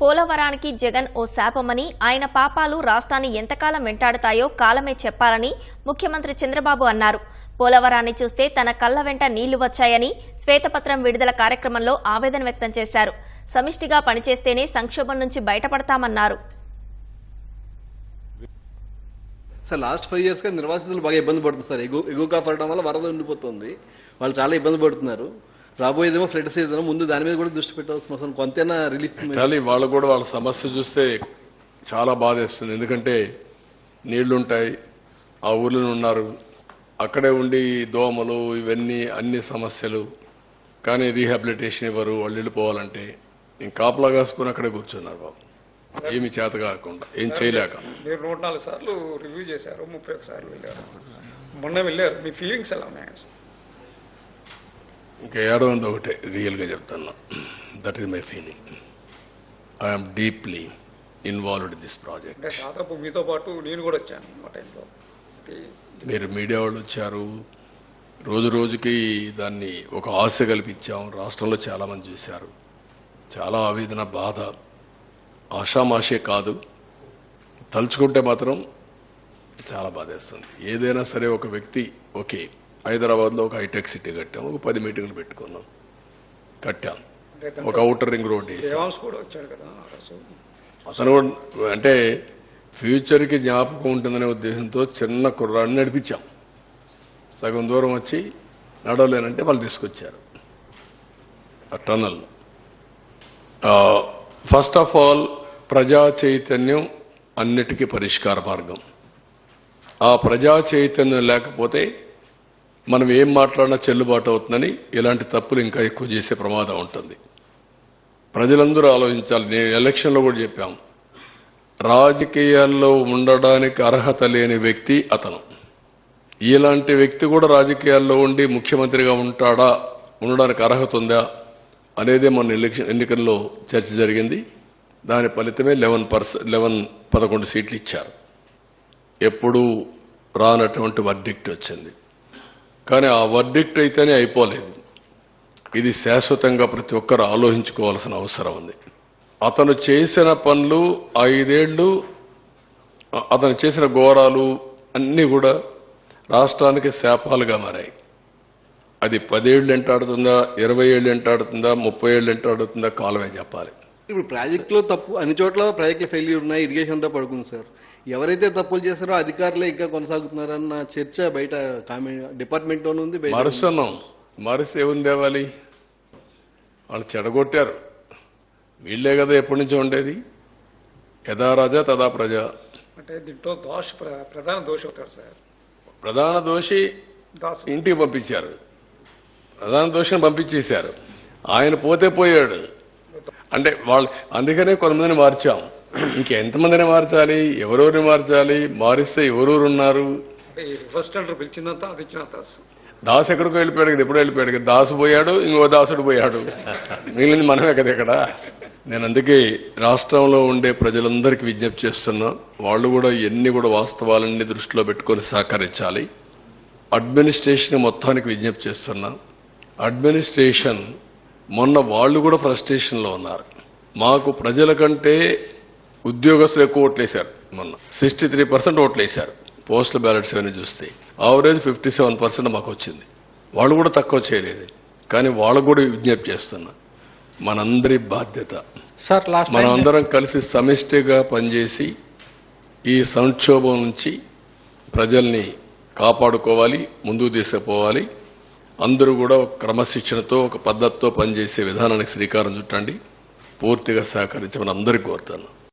పోలవరానికి జగన్ ఓ శాపమని ఆయన పాపాలు రాష్ట్రాన్ని ఎంతకాలం వెంటాడుతాయో కాలమే చెప్పాలని ముఖ్యమంత్రి చంద్రబాబు అన్నారు. పోలవరాన్ని చూస్తే తన కళ్ళ వెంట నీళ్ళు వచ్చాయని శ్వేతపత్రం విడుదల కార్యక్రమంలో ఆవేదన వ్యక్తం చేశారు. సమిష్టిగా పనిచేస్తేనే సంక్షోభం నుంచి బయటపడతామన్నారు. సార్ లాస్ట్ ఫైవ్ ఇయర్స్గా నిర్వాసితులు బాగా ఇబ్బంది పడుతుంది సార్ ఎగు ఎగువ కాపాడడం వల్ల వరద ఉండిపోతుంది. వాళ్ళు చాలా ఇబ్బంది పడుతున్నారు. రాబోయేదేమో ఫ్లడ్ సీజన్. ముందు దాని మీద కూడా దృష్టి పెట్టాల్సిన అవసరం. కొంతైనా రిలీఫ్ కానీ వాళ్ళు కూడా వాళ్ళ సమస్య చూస్తే చాలా బాధేస్తుంది. ఎందుకంటే నీళ్ళుంటాయి ఆ ఊర్లో ఉన్నారు. అక్కడే ఉండి దోమలు ఇవన్నీ అన్ని సమస్యలు. కానీ రీహాబిలిటేషన్ ఇవ్వరు. వాళ్ళు వెళ్ళిపోవాలంటే నేను కాపలా కాసుకుని అక్కడే కూర్చున్నారు బాబు. ఏమి చేత కాకుండా ఏం చేయలేక. మీరు నూట నాలుగు సార్లు రివ్యూ చేశారు ముప్పై ఒక సార్లు వెళ్ళారు. మొన్న వెళ్ళారు. మీ ఫీలింగ్స్ ఎలా ఉన్నాయి? ఇంకా ఏడవంది ఒకటే రియల్గా చెప్తున్నా. That is my feeling I'm deeply involved in this project దాదాపు మీతో పాటు నేను కూడా వచ్చాను ఆ టైంలో. ఇది- మీరు మీడియా వాళ్ళు వచ్చారు. రోజు రోజుకి దాన్ని ఒక ఆశ కల్పించాం. రాష్ట్రంలో చాలా మంది చూశారు. చాలా ఆవేదన బాధ. ఆషామాషే కాదు. తలుచుకుంటే మాత్రం చాలా బాధేస్తుంది. ఏదైనా సరే ఒక వ్యక్తి ఓకే హైదరాబాద్లో ఒక హైటెక్ సిటీ కట్టాం ఒక పది మీటింగ్లు పెట్టుకున్నాం. కట్టాం. ఒక అవుటర్ రింగ్ రోడ్ అతను అంటే ఫ్యూచర్కి జ్ఞాపకం ఉంటుందనే ఉద్దేశంతో చిన్న కుర్రాడిని నడిపించాం. సగం దూరం వచ్చి నడవలేనంటే వాళ్ళు తీసుకొచ్చారు. ఆ టన్నల్ ఫస్ట్ ఆఫ్ ఆల్ ప్రజా చైతన్యం అన్నిటికీ పరిష్కార మార్గం. ఆ ప్రజా చైతన్యం లేకపోతే మనం ఏం మాట్లాడినా చెల్లుబాటు అవుతుందని ఇలాంటి తప్పులు ఇంకా ఎక్కువ చేసే ప్రమాదం ఉంటుంది. ప్రజలందరూ ఆలోచించాలి. నేను ఎలక్షన్లో కూడా చెప్పాము రాజకీయాల్లో ఉండడానికి అర్హత లేని వ్యక్తి అతను. ఇలాంటి వ్యక్తి కూడా రాజకీయాల్లో ఉండి ముఖ్యమంత్రిగా ఉంటాడా? ఉండడానికి అర్హత ఉందా? అనేది మన ఎలక్షన్ ఎన్నికల్లో చర్చ జరిగింది. దాని ఫలితమే లెవెన్ పర్స లెవెన్ పదకొండు సీట్లు ఇచ్చారు. ఎప్పుడూ రానటువంటి వర్డిక్ట్ వచ్చింది. కానీ ఆ వర్డిక్ట్ అయితేనే అయిపోలేదు. ఇది శాశ్వతంగా ప్రతి ఒక్కరు ఆలోచించుకోవాల్సిన అవసరం ఉంది. అతను చేసిన పనులు ఐదేళ్ళు అతను చేసిన ఘోరాలు అన్నీ కూడా రాష్ట్రానికి శాపాలుగా మారాయి. అది పదేళ్ళు ఎంటాడుతుందా ఇరవై ఏళ్ళు ఎంటాడుతుందా ముప్పై ఏళ్ళు ఎంటాడుతుందా కాలమే చెప్పాలి. ఇప్పుడు ప్రాజెక్టులో తప్పు అన్ని చోట్ల ప్రాజెక్టులు ఫెయిల్యూర్ ఉన్నాయి ఇరిగేషన్ అంతా పడుకుంది సార్. ఎవరైతే తప్పులు చేస్తారో అధికారులే ఇంకా కొనసాగుతున్నారన్న చర్చ బయట కామెంట్ డిపార్ట్మెంట్లోనే ఉంది. మరుసన్నాం మరుసు ఏముంది తేవాలి వాళ్ళు చెడగొట్టారు. వీళ్ళే కదా ఎప్పటి నుంచో ఉండేది. యథా రాజా తదా ప్రజ. అంటే దీంట్లో దోష ప్ర- ప్రధాన దోష అవుతాడు సార్. ప్రధాన దోషి దాస్. ఇంటికి పంపించారు. ప్రధాన దోషిని పంపించేశారు. ఆయన పోతే పోయాడు. అంటే వాళ్ళు అందుకనే కొంతమందిని మార్చాం. ఇంకెంతమందిని మార్చాలి? ఎవరెవరిని మార్చాలి? మారిస్తే ఎవరెవరు ఉన్నారు రివర్స్ టెండర్ పిలిచిందంత అది ఇచ్చినంత దాసు ఎక్కడికో వెళ్ళిపోయాడు కదా ఎప్పుడో వెళ్ళిపోయాడు కదా. దాసు పోయాడు ఇంకో దాసుడు పోయాడు. మిగిలింది మనమే కదా ఇక్కడ. నేను అందుకే రాష్ట్రంలో ఉండే ప్రజలందరికీ విజ్ఞప్తి చేస్తున్నా వాళ్ళు కూడా ఎన్ని కూడా వాస్తవాలన్నీ దృష్టిలో పెట్టుకొని సహకరించాలి. అడ్మినిస్ట్రేషన్ మొత్తానికి విజ్ఞప్తి చేస్తున్నా. అడ్మినిస్ట్రేషన్ మొన్న వాళ్ళు కూడా ఫ్రస్ట్రేషన్లో ఉన్నారు. మాకు ప్రజల కంటే ఉద్యోగస్తులు ఎక్కువ ఓట్లేశారు మొన్న. సిక్స్టీ త్రీ పర్సెంట్ ఓట్లేశారు. పోస్టల్ బ్యాలెట్స్ అవన్నీ చూస్తే ఆవరేజ్ ఫిఫ్టీ సెవెన్ పర్సెంట్ మాకు వచ్చింది. వాళ్ళు కూడా తక్కువ చేయలేదు. కానీ వాళ్ళకు కూడా విజ్ఞప్తి చేస్తున్నా. మనందరి బాధ్యత. సార్ లాస్ట్ మనం అందరం కలిసి సమిష్టిగా పనిచేసి ఈ సంక్షోభం నుంచి ప్రజల్ని కాపాడుకోవాలి ముందుకు తీసుకుపోవాలి. అందరూ కూడా ఒక క్రమశిక్షణతో ఒక పద్ధతితో పనిచేసే విధానానికి శ్రీకారం చుట్టండి. పూర్తిగా సహకరించమని అందరికీ కోరుతాను